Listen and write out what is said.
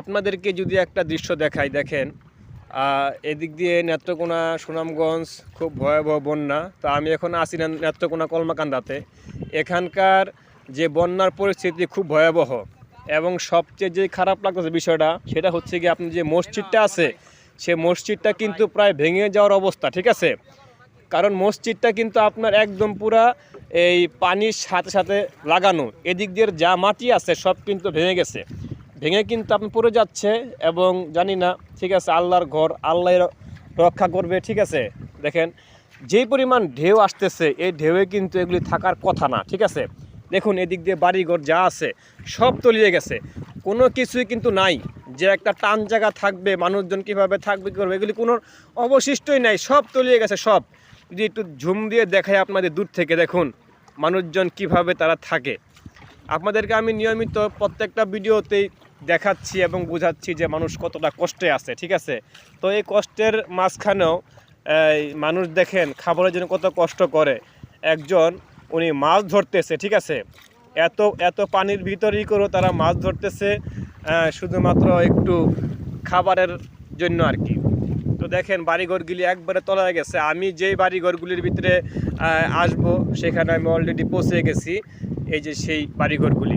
আপনাদেরকে যদি একটা দৃশ্য দেখাই, দেখেন এদিক দিয়ে নেত্রকোনা, সুনামগঞ্জ, খুব ভয়াবহ বন্যা। তো আমি এখন না নেত্রকোনা কলমাকান্দাতে। এখানকার যে বন্যার পরিস্থিতি খুব ভয়াবহ এবং সবচেয়ে যে খারাপ লাগতেছে বিষয়টা, সেটা হচ্ছে কি আপনি যে মসজিদটা আছে, সে মসজিদটা কিন্তু প্রায় ভেঙে যাওয়ার অবস্থা, ঠিক আছে? কারণ মসজিদটা কিন্তু আপনার একদম পুরা এই পানির সাথে সাথে লাগানো। এদিক দিয়ে যা মাটি আছে, সব কিন্তু ভেঙে গেছে। ভেঙে কিন্তু আপনি পড়ে যাচ্ছে এবং জানি না, ঠিক আছে, আল্লাহর ঘর আল্লাহ রক্ষা করবে, ঠিক আছে? দেখেন যেই পরিমাণ ঢেউ আসতেছে, এই ঢেউয়ে কিন্তু এগুলি থাকার কথা না, ঠিক আছে? দেখুন, এদিক দিয়ে বাড়িঘর যা আছে, সব তলিয়ে গেছে। কোনো কিছুই কিন্তু নাই যে একটা টান জায়গা থাকবে, মানুষজন কীভাবে থাকবে, কী করবে, এগুলি কোনো অবশিষ্টই নাই, সব তলিয়ে গেছে, সব। যদি একটু ঝুম দিয়ে দেখায় আপনাদের দূর থেকে, দেখুন, মানুষজন কীভাবে তারা থাকে। আপনাদেরকে আমি নিয়মিত প্রত্যেকটা ভিডিওতেই দেখাচ্ছি এবং বোঝাচ্ছি যে মানুষ কতটা কষ্টে আছে, ঠিক আছে? তো এই কষ্টের মাঝখানেও মানুষ দেখেন খাবারের জন্য কত কষ্ট করে। একজন, উনি মাছ ধরতেছে, ঠিক আছে? এত এত পানির ভিতরেই করেও তারা মাছ ধরতেছে শুধুমাত্র একটু খাবারের জন্য আর কি। তো দেখেন বাড়িঘরগুলি একবারে তলায় গেছে। আমি যেই বাড়িঘরগুলির ভিতরে আসব, সেখানে আমি অলরেডি পৌঁছে গেছি, এই যে সেই বাড়িঘরগুলি।